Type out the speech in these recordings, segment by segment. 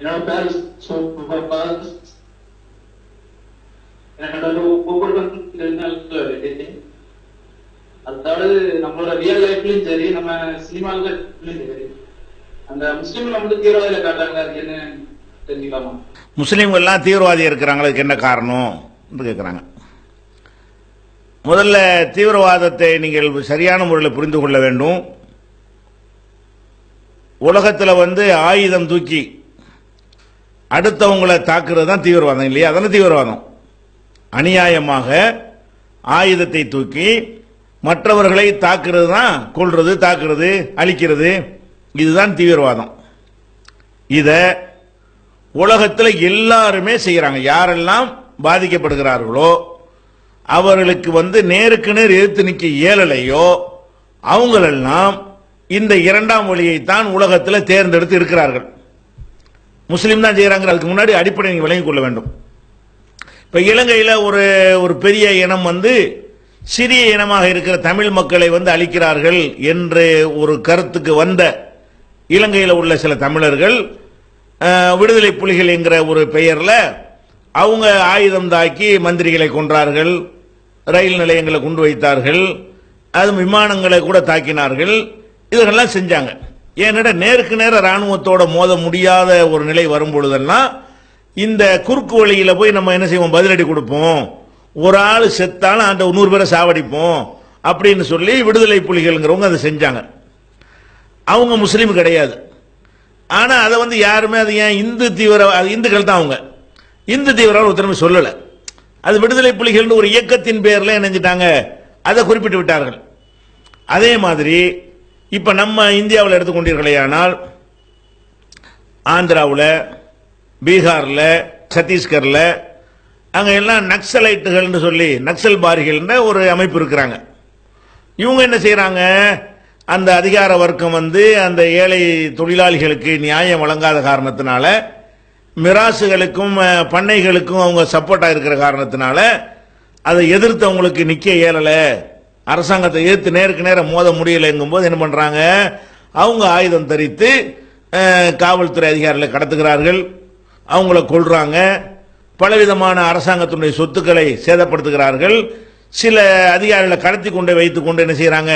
என்னோட பேர் என்னோட ஒவ்வொரு அதாவது நம்மளோட ரியல் லைஃப்லயும் சரி நம்ம சினிமாலையும் சரி அந்த முஸ்லீம்ல வந்து தீவிரவாதியில காட்டாங்க அது என்ன தெரிஞ்சுக்கலாமா முஸ்லீம்கள்லாம் தீவிரவாதி இருக்கிறாங்களுக்கு என்ன காரணம் கேட்குறாங்க முதல்ல தீவிரவாதத்தை நீங்கள் சரியான முறையில் புரிந்து கொள்ள வேண்டும் உலகத்தில் வந்து ஆயுதம் தூக்கி அடுத்தவங்களை தாக்குறது தான் தீவிரவாதம் இல்லையா? அதான தீவிரவாதம். அநியாயமாக ஆயுதத்தை தூக்கி மற்றவர்களை தாக்குறது தான் கொள்றது தாக்குறது அழிக்கிறது. இதுதான் தீவிரவாதம். இதை உலகத்தில் எல்லாருமே செய்கிறாங்க யாரெல்லாம் பாதிக்கப்படுகிறார்களோ அவர்களுக்கு வந்து நேருக்கு நேர் எதிர்த்து நிற்க இயலலையோ அவங்களெல்லாம் இந்த இரண்டாம் வழியைத்தான் உலகத்தில் தேர்ந்தெடுத்து இருக்கிறார்கள். முஸ்லீம் தான் செய்கிறாங்க அதுக்கு முன்னாடி அடிப்படை நீங்கள் விளங்கிக் கொள்ள வேண்டும். இப்போ இலங்கையில் ஒரு ஒரு பெரிய இனம் வந்து சிறிய இனமாக இருக்கிற தமிழ் மக்களை வந்து அழிக்கிறார்கள் என்று ஒரு கருத்துக்கு வந்த இலங்கையில் உள்ள சில தமிழர்கள் விடுதலை புலிகள் என்கிற ஒரு பெயரில் அவங்க ஆயுதம் தாக்கி மந்திரிகளை கொன்றார்கள் ரயில் நிலையங்களை கொண்டு வைத்தார்கள் அது விமானங்களை கூட தாக்கினார்கள். இதெல்லாம் செஞ்சாங்க. ஏன்னா நேருக்கு நேர ராணுவத்தோட மோத முடியாத ஒரு நிலை வரும் பொழுதெல்லாம் இந்த குறுக்கு வழியில போய் நம்ம என்ன செய்வோம்? பதிலடி கொடுப்போம். ஒரு ஆள் செத்தாலும் அந்த நூறு பேரை சாவடிப்போம் அப்படின்னு சொல்லி விடுதலை புலிகள்ங்கிறவங்க அதை செஞ்சாங்க. அவங்க முஸ்லீம் கிடையாது. ஆனால் அதை வந்து யாருமே அது ஏன் இந்து தீவிர இந்துக்கள் தான் அவங்க. இந்து தீவிரம் ஒருத்தருமே சொல்லலை. அது விடுதலை புலிகள்னு ஒரு இயக்கத்தின் பேரில் என்ன செஞ்சிட்டாங்க அதை குறிப்பிட்டு விட்டார்கள். அதே மாதிரி இப்ப நம்ம இந்தியாவில் எடுத்துக்கொண்டீர்களேயானால் ஆந்திராவில் பீகாரில் சத்தீஸ்கரில் அங்கே எல்லாம் நக்சலைட்டுகள்னு சொல்லி நக்சல் பாரிகள்ன்ற ஒரு அமைப்பு இருக்கிறாங்க. இவங்க என்ன செய்கிறாங்க அந்த அதிகார வர்க்கம் வந்து அந்த ஏழை தொழிலாளிகளுக்கு நியாயம் வழங்காத காரணத்தினால மிராசுகளுக்கும் பண்ணைகளுக்கும் அவங்க சப்போர்ட்டாக இருக்கிற காரணத்தினால அதை எதிர்த்து அவங்களுக்கு நிற்க இயலலை. அரசாங்கத்தை எதிர்த்து நேருக்கு நேரம் மோத முடியலைங்கும் போது என்ன பண்றாங்க? அவங்க ஆயுதம் தரித்து காவல்துறை அதிகாரிகளை கடத்துகிறார்கள். அவங்கள கொள்றாங்க பலவிதமான அரசாங்கத்தினுடைய சொத்துக்களை சேதப்படுத்துகிறார்கள். சில அதிகாரிகளை கடத்தி கொண்டு வைத்து கொண்டு என்ன செய்யறாங்க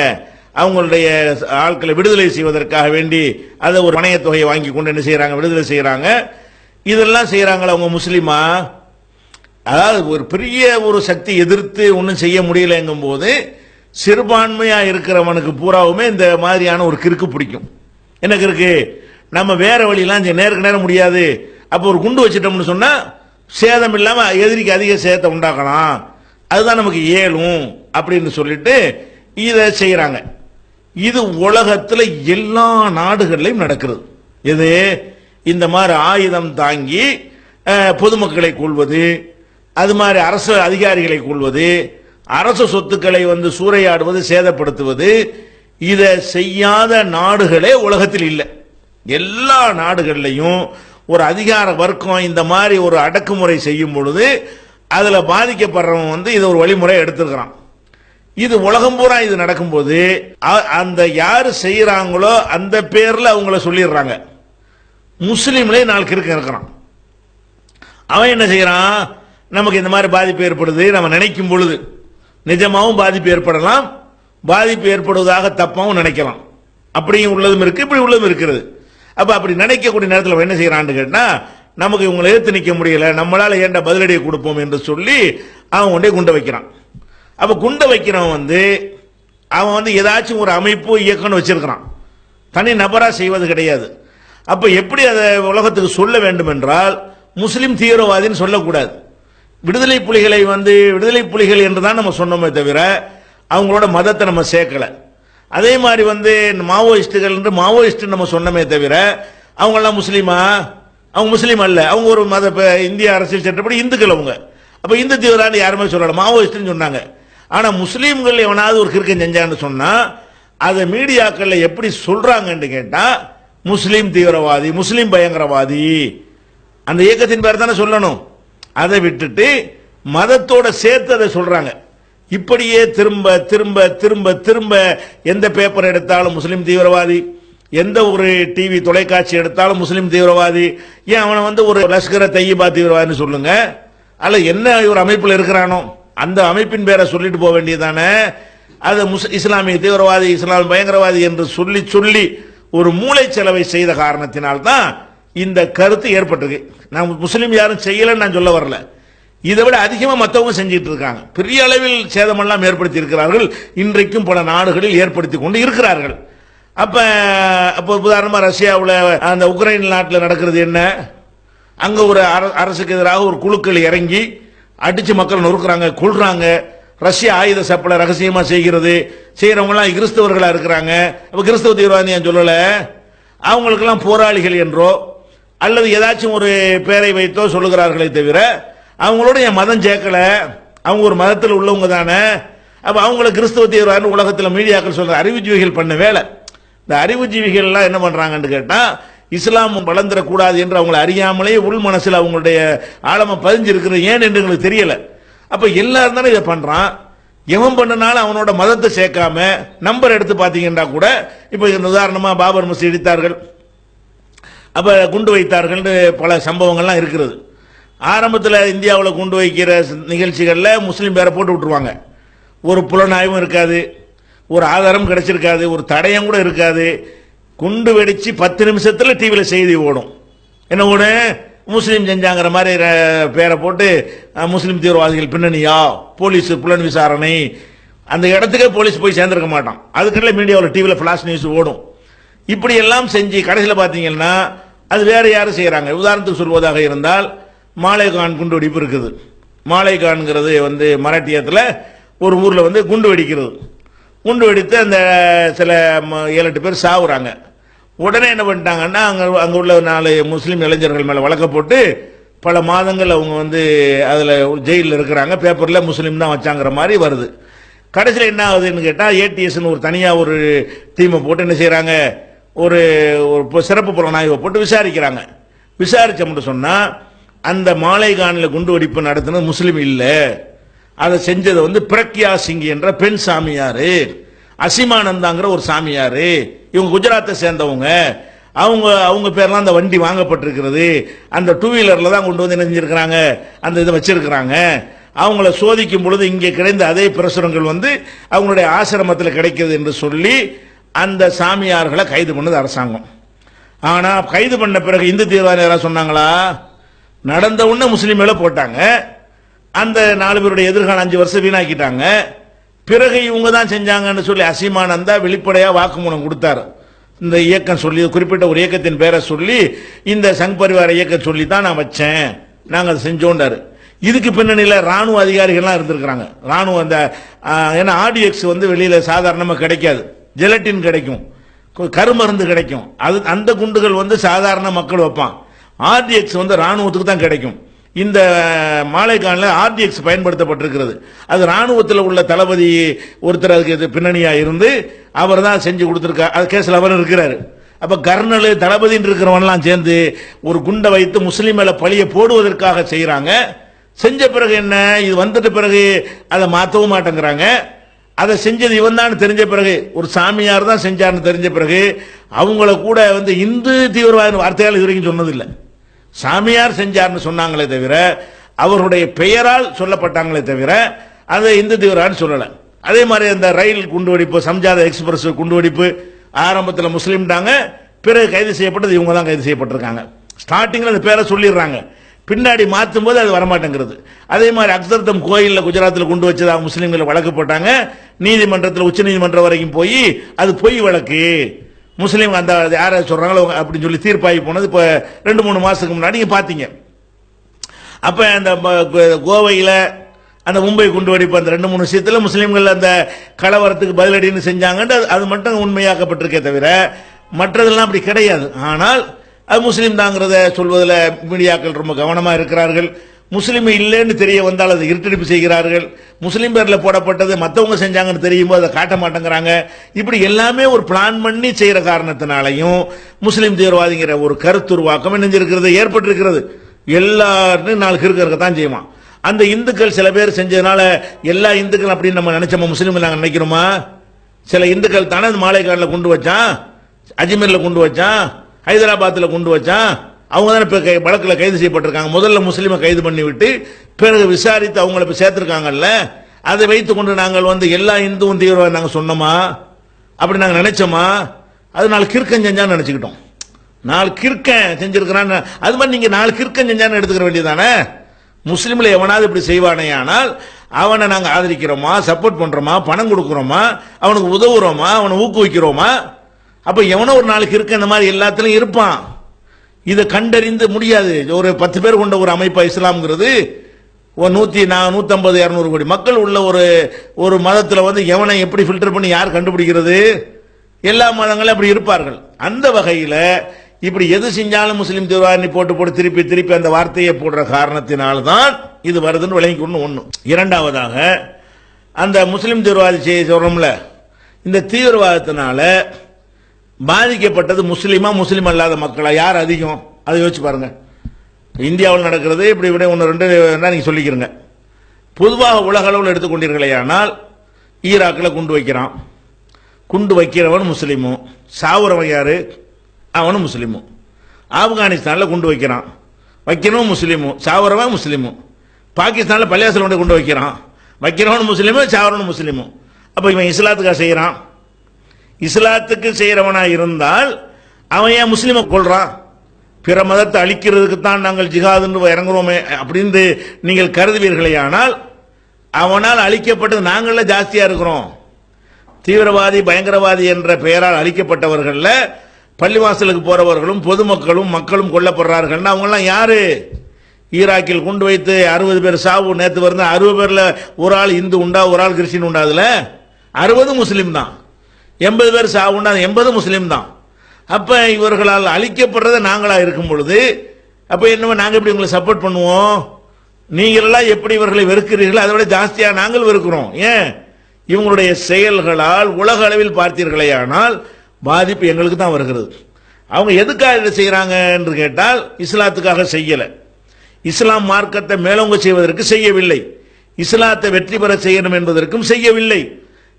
அவங்களுடைய ஆட்களை விடுதலை செய்வதற்காக வேண்டி அதை ஒரு பணையத் தொகையை வாங்கி கொண்டு என்ன செய்யறாங்க விடுதலை செய்யறாங்க இதெல்லாம் செய்யறாங்களா அவங்க முஸ்லீமா? அதாவது ஒரு பெரிய ஒரு சக்தி எதிர்த்து ஒன்றும் செய்ய முடியலைங்கும் போது சிறுபான்மையா இருக்கிறவனுக்கு பூராவுமே இந்த மாதிரியான ஒரு கிறுக்கு பிடிக்கும். என்ன கிறுக்கு? நம்ம வேற வழியெல்லாம் நேருக்கு நேரம் முடியாது. அப்போ ஒரு குண்டு வச்சிட்டோம்னு சொன்னா சேதம் இல்லாம எதிரிக்கு அதிக சேதத்தை உண்டாக்கலாம். அதுதான் நமக்கு ஏழும் அப்படின்னு சொல்லிட்டு இதை செய்யறாங்க. இது உலகத்துல எல்லா நாடுகள்லையும் நடக்கிறது. எது? இந்த மாதிரி ஆயுதம் தாங்கி பொதுமக்களை கொள்வது அது மாதிரி அரசு அதிகாரிகளை கொள்வது அரசு சொத்துக்களை வந்து சூறையாடுவது சேதப்படுத்துவது இதை செய்யாத நாடுகளே உலகத்தில் இல்லை. எல்லா நாடுகள்லையும் ஒரு அதிகார வர்க்கம் இந்த மாதிரி ஒரு அடக்குமுறை செய்யும் பொழுது அதில் பாதிக்கப்படுறவன் வந்து இதை ஒரு வழிமுறை எடுத்துருக்கிறான். இது உலகம் பூரா இது நடக்கும்போது அ- அந்த யார் செய்கிறாங்களோ அந்த பேரில் அவங்கள சொல்லிடுறாங்க. முஸ்லீம்லே நாலு கிறுக்கு இருக்கிறான். அவன் என்ன செய்கிறான் நமக்கு இந்த மாதிரி பாதிப்பு ஏற்படுது நம்ம நினைக்கும் பொழுது. நிஜமாவும் பாதிப்பு ஏற்படலாம். பாதிப்பு ஏற்படுவதாக தப்பாகவும் நினைக்கலாம். அப்படியும் உள்ளதும் இருக்கு இப்படி உள்ளதும் இருக்கிறது. அப்ப அப்படி நினைக்கக்கூடிய நேரத்தில் என்ன செய்யறான்னு கேட்டா நமக்கு இவங்களை எதிர்த்து நிற்க முடியல நம்மளால ஏன்டா பதிலடியை கொடுப்போம் என்று சொல்லி அவன் கொண்டே குண்டை வைக்கிறான். அப்ப குண்டை வைக்கிறவன் வந்து அவன் வந்து ஏதாச்சும் ஒரு அமைப்பு இயக்கம்னு வச்சிருக்கிறான். தனி நபரா செய்வது கிடையாது. அப்ப எப்படி அதை உலகத்துக்கு சொல்ல வேண்டும் என்றால் முஸ்லீம் தீவிரவாதின்னு சொல்லக்கூடாது. விடுதலை புலிகளை வந்து விடுதலை புலிகள் என்று தான் நம்ம சொன்னோமே தவிர அவங்களோட மதத்தை நம்ம சேர்க்கல. அதே மாதிரி வந்து மாவோயிஸ்டுகள் என்று மாவோயிஸ்ட் நம்ம சொன்னோமே தவிர அவங்கெல்லாம் முஸ்லீமா? அவங்க முஸ்லீம் அல்ல. அவங்க ஒரு மத இந்திய அரசியல் சட்டப்படி இந்துக்கள் அவங்க. அப்போ இந்து தீவிரான்னு யாருமே சொல்லல. மாவோயிஸ்ட்னு சொன்னாங்க. ஆனால் முஸ்லீம்கள் எவனாவது ஒரு கிறுக்கன் செஞ்சான்னு சொன்னால் அதை மீடியாக்களில் எப்படி சொல்கிறாங்கன்னு கேட்டால் முஸ்லீம் தீவிரவாதி முஸ்லீம் பயங்கரவாதி. அந்த இயக்கத்தின் பேர் தானே சொல்லணும். அதை விட்டுட்டு மதத்தோட சேர்த்து அதை சொல்றாங்க. இப்படியே திரும்ப திரும்ப திரும்ப திரும்ப எந்த பேப்பர் எடுத்தாலும் முஸ்லீம் தீவிரவாதி எந்த ஒரு டிவி தொலைக்காட்சி எடுத்தாலும் முஸ்லீம் தீவிரவாதி ஏன் அவனை வந்து ஒரு லஷ்கர தையீபா தீவிரவாதின்னு சொல்லுங்க? அல்ல என்ன ஒரு அமைப்பில் இருக்கிறானோ அந்த அமைப்பின் பேரை சொல்லிட்டு போக வேண்டியதானே அது முஸ் இஸ்லாமிய தீவிரவாதி இஸ்லாமிய பயங்கரவாதி என்று சொல்லி சொல்லி ஒரு மூளை செலவை செய்த காரணத்தினால்தான் இந்த கருத்து ஏற்பட்டிருக்கு. நான் முஸ்லீம் யாரும் செய்யலன்னு நான் சொல்ல வரல. இதை விட அதிகமாக மற்றவங்க செஞ்சுட்டு இருக்காங்க. பெரிய அளவில் சேதமெல்லாம் ஏற்படுத்தி இருக்கிறார்கள். இன்றைக்கும் பல நாடுகளில் ஏற்படுத்தி கொண்டு இருக்கிறார்கள். அப்போ அப்போ உதாரணமாக ரஷ்யாவில் அந்த உக்ரைன் நாட்டில் நடக்கிறது என்ன? அங்கே ஒரு அர- அரசுக்கு எதிராக ஒரு குழுக்கள் இறங்கி அடித்து மக்கள் நொறுக்குறாங்க கொள்றாங்க ரஷ்யா ஆயுத சப்பலை ரகசியமாக செய்கிறது. செய்கிறவங்களாம் கிறிஸ்தவர்களாக இருக்கிறாங்க. அப்போ கிறிஸ்தவ தீவிரவாதி சொல்லலை சொல்லல? அவங்களுக்கெல்லாம் போராளிகள் என்றோ அல்லது ஏதாச்சும் ஒரு பேரை வைத்தோ சொல்லுகிறார்களே தவிர அவங்களோட என் மதம் சேர்க்கல. அவங்க ஒரு மதத்தில் உள்ளவங்க தானே. அப்போ அவங்கள கிறிஸ்தவ தீவிரவாதி உலகத்தில் மீடியாக்கள் சொல்ற அறிவுஜீவிகள் பண்ண வேலை. இந்த அறிவுஜீவிகள்லாம் என்ன பண்ணுறாங்கன்னு கேட்டால் இஸ்லாம் வளர்ந்துடக்கூடாது என்று அவங்களை அறியாமலே உள் மனசில் அவங்களுடைய ஆழமை பதிஞ்சிருக்கிறது ஏன் என்று எங்களுக்கு தெரியலை. அப்போ எல்லாரும் தானே இதை பண்ணுறான் எவன் பண்ணனாலும் அவனோட மதத்தை சேர்க்காம நம்பர் எடுத்து பார்த்தீங்கன்னா கூட இப்போ உதாரணமாக பாபர் மசூதி இடித்தார்கள். அப்போ குண்டு வைத்தார்கள்னு பல சம்பவங்கள்லாம் இருக்கிறது ஆரம்பத்தில் இந்தியாவில் குண்டு வைக்கிற நிகழ்ச்சிகளில் முஸ்லீம் பேரை போட்டு விட்ருவாங்க ஒரு புலனாய்வும் இருக்காது ஒரு ஆதாரம் கிடைச்சிருக்காது ஒரு தடயம் கூட இருக்காது. குண்டு வெடித்து பத்து நிமிஷத்தில் டிவியில் செய்தி ஓடும். என்ன ஒன்று முஸ்லீம் செஞ்சாங்கிற மாதிரி பேரை போட்டு முஸ்லீம் தீவிரவாதிகள் பின்னணியா? போலீஸ் புலன் விசாரணை. அந்த இடத்துக்கே போலீஸ் போய் சேர்ந்திருக்க மாட்டான். அதுக்குள்ள மீடியாவில் டிவியில் ஃப்ளாஷ் நியூஸ் ஓடும். இப்படி எல்லாம் செஞ்சு கடைசியில் பார்த்தீங்கன்னா அது வேற யாரும் செய்கிறாங்க உதாரணத்துக்கு சொல்வதாக இருந்தால் மாலைகான் குண்டு வெடிப்பு இருக்குது. மாலைகான்ங்கிறது வந்து மராட்டியத்தில் ஒரு ஊரில் வந்து குண்டு வெடிக்கிறது. குண்டு வெடித்து அந்த சில ம- ஏழு எட்டு பேர் சாவுறாங்க. உடனே என்ன பண்ணிட்டாங்கன்னா அங்கே அங்கே உள்ள நாலு முஸ்லீம் இளைஞர்கள் மேலே வழக்க போட்டு பல மாதங்கள் அவங்க வந்து அதில் ஜெயிலில் இருக்கிறாங்க. பேப்பரில் முஸ்லீம் தான் வச்சாங்கிற மாதிரி வருது. கடைசியில் என்ன ஆகுதுன்னு கேட்டால் ஏடிஎஸ்னு ஒரு தனியாக ஒரு டீமை போட்டு என்ன செய்கிறாங்க ஒரு ஒரு சிறப்பு புலனாய்வை போட்டு விசாரிக்கிறாங்க. விசாரிச்சோம்னு சொன்னால் அந்த மாலைகானில் குண்டு வெடிப்பு நடத்தினது முஸ்லீம் இல்லை. அதை செஞ்சது வந்து பிரக்யா சிங் என்ற பெண் சாமியாரு. அசிமானந்தாங்கிற ஒரு சாமியாரு. இவங்க குஜராத்தை சேர்ந்தவங்க. அவங்க அவங்க பேர்லாம் அந்த வண்டி வாங்கப்பட்டிருக்கிறது. அந்த டூ வீலரில் தான் கொண்டு வந்து என்ன செஞ்சிருக்கிறாங்க அந்த இதை வச்சிருக்கிறாங்க. அவங்கள சோதிக்கும் பொழுது இங்கே கிடைந்த அதே பிரசுரங்கள் வந்து அவங்களுடைய ஆசிரமத்தில் கிடைக்கிறது என்று சொல்லி அந்த சாமியார்களை கைது பண்ணது அரசாங்கம். ஆனால் கைது பண்ண பிறகு இந்து தீர்வாதம் யாராவது சொன்னாங்களா? நடந்த உடனே முஸ்லீம் போட்டாங்க. அந்த நாலு பேருடைய எதிர்காலம் அஞ்சு வருஷம் வீணாக்கிட்டாங்க. பிறகு இவங்க தான் செஞ்சாங்கன்னு சொல்லி அசீமானந்தா வெளிப்படையாக வாக்குமூலம் கொடுத்தாரு. இந்த இயக்கம் சொல்லி குறிப்பிட்ட ஒரு இயக்கத்தின் பேரை சொல்லி இந்த சங் பரிவார இயக்கம் சொல்லி தான் நான் வச்சேன். நாங்கள் அதை செஞ்சோண்டாரு இதுக்கு பின்னணியில் ராணுவ அதிகாரிகள்லாம் இருந்திருக்கிறாங்க. ராணுவ அந்த ஏன்னா ஆடிஎக்ஸ் வந்து வெளியில் சாதாரணமாக கிடைக்காது. ஜெலட்டின் கிடைக்கும். கருமருந்து கிடைக்கும். அது அந்த குண்டுகள் வந்து சாதாரண மக்கள் வைப்பான். ஆர்டிஎக்ஸ் வந்து ராணுவத்துக்கு தான் கிடைக்கும். இந்த மாலைக்கானில் ஆர்டிஎக்ஸ் பயன்படுத்தப்பட்டிருக்கிறது. அது ராணுவத்தில் உள்ள தளபதி ஒருத்தர் அதுக்கு இது பின்னணியாக இருந்து அவர் தான் செஞ்சு கொடுத்துருக்கார் அது கேஸில் அவர் இருக்கிறாரு. அப்போ கர்னல் தளபதின்னு இருக்கிறவன்லாம் சேர்ந்து ஒரு குண்டை வைத்து முஸ்லீம் மேலே பழியை போடுவதற்காக செய்கிறாங்க செஞ்ச பிறகு என்ன? இது வந்துட்ட பிறகு அதை மாற்றவும் மாட்டேங்கிறாங்க. அதை செஞ்சது இவன் தான் தெரிஞ்ச பிறகு ஒரு சாமியார் தான் செஞ்சார்னு தெரிஞ்ச பிறகு அவங்கள கூட வந்து இந்து தீவிரவாத வார்த்தையால் இது வரைக்கும் சொன்னதில்லை. சாமியார் செஞ்சார்னு சொன்னாங்களே தவிர அவருடைய பெயரால் சொல்லப்பட்டாங்களே தவிர அதை இந்து தீவிரவான்னு சொல்லலை. அதே மாதிரி அந்த ரயில் குண்டு வெடிப்பு சம்ஜாத எக்ஸ்பிரஸ் குண்டுவெடிப்பு ஆரம்பத்தில் முஸ்லீம்டாங்க பிறகு கைது செய்யப்பட்டது இவங்க தான் கைது செய்யப்பட்டிருக்காங்க. ஸ்டார்டிங்கில் அந்த பேரை சொல்லிடுறாங்க. பின்னாடி மாற்றும் போது அது வரமாட்டேங்கிறது. அதே மாதிரி அக்சர்தம் கோயிலில் குஜராத்தில் கொண்டு வச்சதாக முஸ்லீம்களை வழக்கு போட்டாங்க. நீதிமன்றத்தில் உச்ச நீதிமன்றம் வரைக்கும் போய் அது பொய் வழக்கு. முஸ்லீம் அந்த யாரை சொல்றாங்களோ அப்படின்னு சொல்லி தீர்ப்பாகி போனது இப்போ ரெண்டு மூணு மாசத்துக்கு முன்னாடி நீங்க பார்த்தீங்க அப்ப அந்த கோவையில் அந்த மும்பை குண்டு வெடிப்பு அந்த ரெண்டு மூணு விஷயத்தில் முஸ்லீம்கள் அந்த கலவரத்துக்கு பதிலடின்னு செஞ்சாங்கன்னு அது- மட்டும் உண்மையாக்கப்பட்டிருக்கே தவிர மற்றதெல்லாம் அப்படி கிடையாது. ஆனால் அது முஸ்லீம் தாங்கிறத சொல்வதில் மீடியாக்கள் ரொம்ப கவனமாக இருக்கிறார்கள். முஸ்லீம் இல்லைன்னு தெரிய வந்தால் அதை இருட்டடிப்பு செய்கிறார்கள். முஸ்லீம் பேரில் போடப்பட்டது மற்றவங்க செஞ்சாங்கன்னு தெரியும் போது அதை காட்ட மாட்டேங்கிறாங்க. இப்படி எல்லாமே ஒரு பிளான் பண்ணி செய்கிற காரணத்தினாலையும் முஸ்லீம் தீவிரவாதிங்கிற ஒரு கருத்துருவாக்கம் இணைஞ்சிருக்கிறது ஏற்பட்டிருக்கிறது. எல்லாரும் நாலு இருக்க தான் செய்வான். அந்த இந்துக்கள் சில பேர் செஞ்சதுனால எல்லா இந்துக்கள் அப்படின்னு நம்ம நினைச்சோமா? முஸ்லீம் நாங்கள் நினைக்கிறோமா? சில இந்துக்கள் தானே அந்த மாலைக்காலில் கொண்டு வச்சான்? அஜ்மீரில் கொண்டு வச்சான்? ஹைதராபாத்தில் கொண்டு வச்சான்? அவங்க தானே இப்போ வழக்கில் கைது செய்யப்பட்டிருக்காங்க. முதல்ல முஸ்லீமை கைது பண்ணிவிட்டு பிறகு விசாரித்து அவங்கள இப்போ சேர்த்துருக்காங்கல்ல? அதை வைத்துக்கொண்டு நாங்கள் வந்து எல்லா இந்துவும் தீவிரவாதம் நாங்கள் சொன்னோமா? அப்படி நாங்கள் நினைச்சோமா? அது நாலு கிறுக்கன் செஞ்சான்னு நினச்சிக்கிட்டோம். நாலு கிற்கன் செஞ்சிருக்கிறான்னு அது மாதிரி நீங்கள் நாலு கிறுக்கன் செஞ்சான்னு எடுத்துக்கிற வேண்டியதானே முஸ்லீமில் எவனாவது இப்படி செய்வானே ஆனால் அவனை நாங்கள் ஆதரிக்கிறோமா சப்போர்ட் பண்ணுறோமா பணம் கொடுக்குறோமா அவனுக்கு உதவுறோமா அவனை ஊக்குவிக்கிறோமா? அப்போ எவனோ ஒரு நாளைக்கு இருக்க இந்த மாதிரி எல்லாத்துலேயும் இருப்பான். இதை கண்டறிந்து முடியாது. ஒரு பத்து பேர் கொண்ட ஒரு அமைப்பா இஸ்லாம்ங்கிறது ஒரு நூற்றி நான் நூற்றம்பது இரநூறு கோடி. மக்கள் உள்ள ஒரு ஒரு மதத்தில் வந்து எவனை எப்படி ஃபில்டர் பண்ணி யார் கண்டுபிடிக்கிறது? எல்லா மதங்களும் அப்படி இருப்பார்கள். அந்த வகையில் இப்படி எது செஞ்சாலும் முஸ்லீம் தீவிரவாதி போட்டு போட்டு திருப்பி திருப்பி அந்த வார்த்தையை போடுற காரணத்தினால்தான் இது வருதுன்னு விளங்கிக்கொண்டு ஒன்று இரண்டாவதாக அந்த முஸ்லீம் தீவிரவாதி செய்ய சொல்றோம்ல இந்த தீவிரவாதத்தினால பாதிக்கப்பட்டது முஸ்லீமா முஸ்லீம் அல்லாத மக்களா? யார் அதிகம்? அதை யோசிச்சு பாருங்க. இந்தியாவில் நடக்கிறது இப்படி இப்படி ஒன்று ரெண்டு வேணா நீங்கள் சொல்லிக்கிறங்க. பொதுவாக உலக அளவில் எடுத்துக்கொண்டீர்களே ஆனால் ஈராக்கில் குண்டு வைக்கிறான். குண்டு வைக்கிறவன் முஸ்லீமும் சாவுறவன் யார்? அவனும் முஸ்லீமும் ஆப்கானிஸ்தானில் குண்டு வைக்கிறான். வைக்கிறவன் முஸ்லீமும் சாவுறவன் முஸ்லீமும் பாகிஸ்தானில் பள்ளியாசல் கொண்டு கொண்டு வைக்கிறான். வைக்கிறவன் முஸ்லீமும் சாவுறவன் முஸ்லீமும் அப்போ இவன் இஸ்லாத்துக்காக செய்கிறான் இஸ்லாத்துக்கு செய்கிறவனா இருந்தால் அவன் ஏன் முஸ்லீமை கொள்றான் பிற மதத்தை அழிக்கிறதுக்கு தான் நாங்கள் ஜிகாதுன்னு இறங்குறோமே அப்படின்னு நீங்கள் கருதுவீர்களே ஆனால் அவனால் அழிக்கப்பட்டது நாங்கள ஜாஸ்தியா இருக்கிறோம். தீவிரவாதி பயங்கரவாதி என்ற பெயரால் அழிக்கப்பட்டவர்கள்ல பள்ளிவாசலுக்கு போறவர்களும் பொதுமக்களும் மக்களும் கொல்லப்படுறார்கள் அவங்கெல்லாம் யாரு? ஈராக்கில் கொண்டு வைத்து அறுபது பேர் சாவு நேற்று வருது அறுபது பேர்ல ஒரு ஆள் இந்து உண்டா ஒரு ஆள் கிறிஸ்டின் உண்டா அறுபது முஸ்லீம் தான். எண்பது பேர் சாவு உண்டா? எண்பது முஸ்லீம் தான். அப்போ இவர்களால் அழிக்கப்படுறதை நாங்களாக இருக்கும் பொழுது அப்போ என்னவோ நாங்கள் எப்படி உங்களை சப்போர்ட் பண்ணுவோம்? நீங்களெல்லாம் எப்படி இவர்களை வெறுக்கிறீர்கள் அதை விட ஜாஸ்தியாக நாங்கள் வெறுக்கிறோம். ஏன்? இவங்களுடைய செயல்களால் உலக அளவில் பார்த்தீர்களே ஆனால் பாதிப்பு எங்களுக்கு தான் வருகிறது. அவங்க எதுக்காக இதை செய்கிறாங்க என்று கேட்டால் இஸ்லாத்துக்காக செய்யலை. இஸ்லாம் மார்க்கத்தை மேலோங்க செய்வதற்கு செய்யவில்லை. இஸ்லாத்தை வெற்றி பெற செய்யணும் என்பதற்கும் செய்யவில்லை.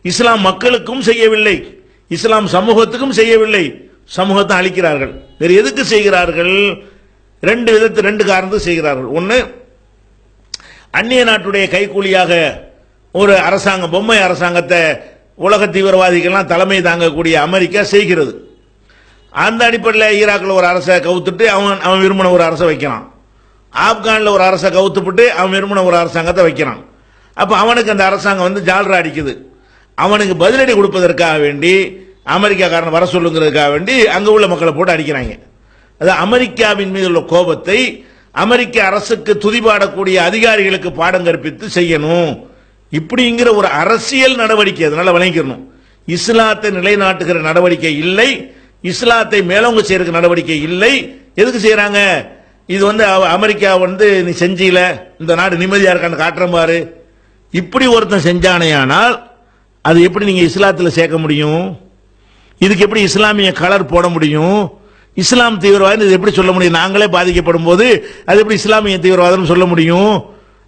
இஸ்லாம் மக்களுக்கும் செய்யவில்லை. இஸ்லாம் சமூகத்துக்கும் செய்யவில்லை. சமூகத்தை அழிக்கிறார்கள். வேறு எதுக்கு செய்கிறார்கள்? ரெண்டு விதத்து ரெண்டு காரணத்துக்கு செய்கிறார்கள். ஒன்று அந்நிய நாட்டுடைய கைக்கூலியாக ஒரு அரசாங்கம் பொம்மை அரசாங்கத்தை உலக தீவிரவாதிகள்லாம் தலைமை தாங்கக்கூடிய அமெரிக்கா செய்கிறது. அந்த அடிப்படையில் ஈராக்கில் ஒரு அரசை கவுத்துட்டு அவன் அவன் விரும்பின ஒரு அரசை வைக்கிறான். ஆப்கானில் ஒரு அரசை கவுத்துப்பட்டு அவன் விரும்பின ஒரு அரசாங்கத்தை வைக்கிறான். அப்போ அவனுக்கு அந்த அரசாங்கம் வந்து ஜால்ரா அடிக்குது. அவனுக்கு பதிலடி கொடுப்பதற்காக வேண்டி அமெரிக்காக்காரன் வர சொல்லுங்கிறதுக்காக வேண்டி அங்கே உள்ள மக்களை போட்டு அடிக்கிறாங்க. அது அமெரிக்காவின் மீது உள்ள கோபத்தை அமெரிக்க அரசுக்கு துதிபாடக்கூடிய அதிகாரிகளுக்கு பாடம் கற்பித்து செய்யணும். இப்படிங்கிற ஒரு அரசியல் நடவடிக்கை அதனால விளங்கிக்கணும் இஸ்லாத்தை நிலைநாட்டுகிற நடவடிக்கை இல்லை. இஸ்லாத்தை மேலோங்க செய்யறதுக்கு நடவடிக்கை இல்லை. எதுக்கு செய்யறாங்க? இது வந்து அவ- அமெரிக்கா வந்து நீ செஞ்சில. இந்த நாடு நிம்மதியா இருக்கான்னு காட்டுற பாரு. இப்படி ஒருத்தன் செஞ்சானேயானால் அது எப்படி நீங்கள் இஸ்லாத்தில் சேர்க்க முடியும்? இதுக்கு எப்படி இஸ்லாமிய கலர் போட முடியும்? இஸ்லாம் தீவிரவாதம் இது எப்படி சொல்ல முடியும்? நாங்களே பாதிக்கப்படும் போது அது எப்படி இஸ்லாமிய தீவிரவாதம் சொல்ல முடியும்?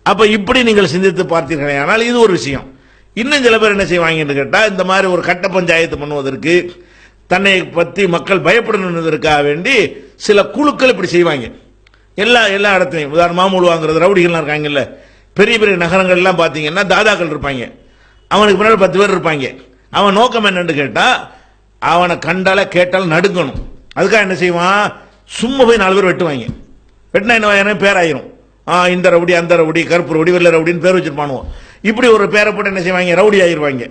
அப்போ இப்படி நீங்கள் சிந்தித்து பார்த்தீர்களே ஆனால் இது ஒரு விஷயம். இன்னும் சில பேர் என்ன செய்வாங்கன்னு கேட்டால் இந்த மாதிரி ஒரு கட்ட பஞ்சாயத்து பண்ணுவதற்கு தன்னை பற்றி மக்கள் பயப்படணுன்றதற்காக வேண்டி சில குழுக்கள் இப்படி செய்வாங்க. எல்லா எல்லா இடத்துலையும். உதாரணமாக மாமூல் வாங்குறது ரவுடிகள்லாம் இருக்காங்கல்ல. பெரிய பெரிய நகரங்கள்லாம் பார்த்தீங்கன்னா தாதாக்கள் இருப்பாங்க. அவனுக்கு முன்னாடி பத்து பேர் இருப்பாங்க. அவன் நோக்கம் என்னன்னு கேட்டா அவனை கண்டால கேட்டால் நடுங்கணும். அதுக்காக என்ன செய்வான்? சும்மா போய் நாலு பேர் வெட்டுவாங்க. வெட்டினா என்ன ஆயிரும்? பேராயிரும். ஆ இந்த ரவுடி அந்த ரவுடி கருப்பு ரவுடி வெள்ள ரவுடின்னு பேர் வச்சிருப்பானுவோம் இப்படி ஒரு பேரை போட்டு என்ன செய்வாங்க? ரவுடி ஆயிடுவாங்க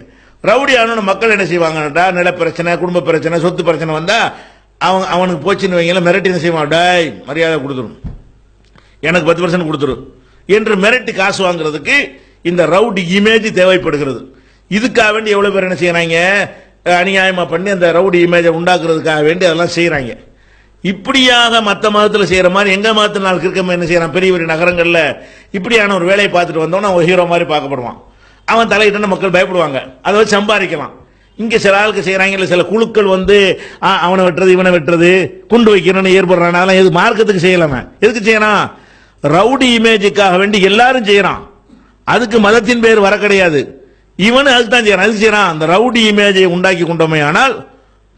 ரவுடி ஆனோன்னு மக்கள் என்ன செய்வாங்கடா நில பிரச்சனை குடும்ப பிரச்சனை சொத்து பிரச்சனை வந்தா அவன் அவனுக்கு போச்சுன்னு வைங்கள மிரட்டி என்ன செய்வான்? டாய் மரியாதை கொடுத்துரும். எனக்கு பத்து பர்சன்ட் கொடுத்துரு. என்று மிரட்டி காசு வாங்குறதுக்கு இந்த ரவுடி இமேஜ் தேவைப்படுகிறது. இதுக்காக வேண்டி எவ்வளோ பேர் என்ன செய்கிறாங்க அநியாயமாக பண்ணி அந்த ரவுடி இமேஜை உண்டாக்குறதுக்காக வேண்டி அதெல்லாம் செய்கிறாங்க இப்படியாக மற்ற மதத்தில் செய்கிற மாதிரி எங்கள் மதத்தில் நாள் இருக்க என்ன செய்கிறான் பெரிய பெரிய நகரங்களில் இப்படியான ஒரு வேலையை பார்த்துட்டு வந்தோம்னா அவன் ஹீரோ மாதிரி பார்க்கப்படுவான். அவன் தலையிட்டு மக்கள் பயப்படுவாங்க? அதை வச்சு சம்பாதிக்கலாம். இங்கே சில ஆளுக்கு செய்கிறாங்க இல்லை சில குழுக்கள் வந்து ஆ, அவனை வெட்டுறது இவனை வெட்டுறது குண்டு வைக்கணும்னு ஏற்படுறான். அதெல்லாம் எது மார்க்கத்துக்கு செய்யலாமே எதுக்கு செய்யறான்? ரவுடி இமேஜுக்காக வேண்டி எல்லாரும் செய்கிறான் அதுக்கு மதத்தின் பேர் வர கிடையாது. இவன் அதுக்கு தான் செய்யறான். அதுக்கு செய்யறான் அந்த ரவுடி இமேஜை உண்டாக்கி கொண்டோமே ஆனால்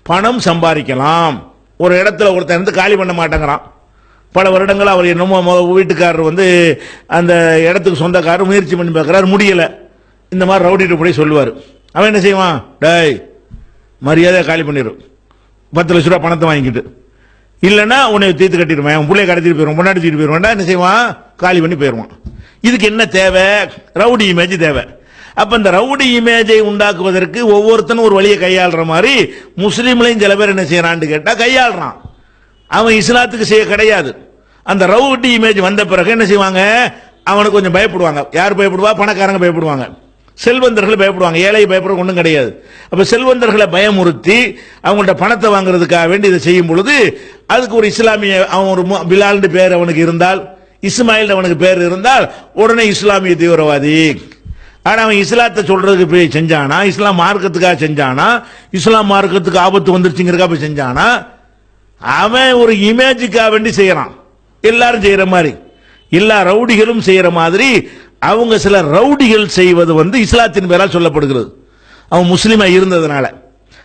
பணம் சம்பாதிக்கலாம். ஒரு இடத்துல ஒருத்தன் இருந்து காலி பண்ண மாட்டேங்கிறான். பல வருடங்கள் அவர் என்னமோ வீட்டுக்காரர் வந்து அந்த இடத்துக்கு சொந்தக்காரர் முயற்சி பண்ணி பார்க்குறாரு முடியலை. இந்த மாதிரி ரவுடிட்டு போய் சொல்லுவார். அவன் என்ன செய்வான்? டேய் மரியாதையாக காலி பண்ணிடும் பத்து லட்ச ரூபா பணத்தை வாங்கிக்கிட்டு. இல்லைன்னா உன்னை தீர்த்து கட்டிடுவேன் உன் பிள்ளைய கடத்திட்டு போயிடும் முன்னாடி தூக்கிட்டு போயிடுவேன் என்ன செய்வான்? காலி பண்ணி போயிடுவான். இதுக்கு என்ன தேவை? ரவுடி இமேஜ் தேவை. அப்ப இந்த ரவுடி இமேஜை உண்டாக்குவதற்கு ஒவ்வொருத்தனும் ஒரு வழியை கையாளுற மாதிரி முஸ்லீம்லையும் சில பேர் என்ன செய்யறான்னு கேட்டா கையாளுறான். அவன் இஸ்லாத்துக்கு செய்ய கிடையாது. அந்த ரவுடி இமேஜ் வந்த பிறகு என்ன செய்வாங்க? அவனுக்கு கொஞ்சம் பயப்படுவாங்க. யார் பயப்படுவா? பணக்காரங்க பயப்படுவாங்க. செல்வந்தர்கள் பயப்படுவாங்க. ஏழை பயப்படுற ஒன்றும் கிடையாது. அப்போ செல்வந்தர்களை பயமுறுத்தி அவங்கள்ட்ட பணத்தை வாங்குறதுக்காக வேண்டி இதை செய்யும் பொழுது அதுக்கு ஒரு இஸ்லாமிய அவன் ஒரு மு- பிலால்னு பேர் அவனுக்கு இருந்தால் இஸ்மாயில் அவனுக்கு பேர் இருந்தால் உடனே இஸ்லாமிய தீவிரவாதி. ஆனால் அவன் இஸ்லாத்தை சொல்றதுக்கு போய் செஞ்சானா இஸ்லாம் மார்க்கத்துக்காக செஞ்சானா இஸ்லாம் மார்க்கத்துக்கு ஆபத்து வந்துருச்சுங்கிறதுக்காக போய் செஞ்சானா அவன் ஒரு இமேஜுக்காக வேண்டி செய்யறான். எல்லாரும் செய்யற மாதிரி. எல்லா ரவுடிகளும் செய்யற மாதிரி அவங்க சில ரவுடிகள் செய்வது வந்து இஸ்லாத்தின் பேரால் சொல்லப்படுகிறது. அவன் முஸ்லீமா இருந்ததுனால.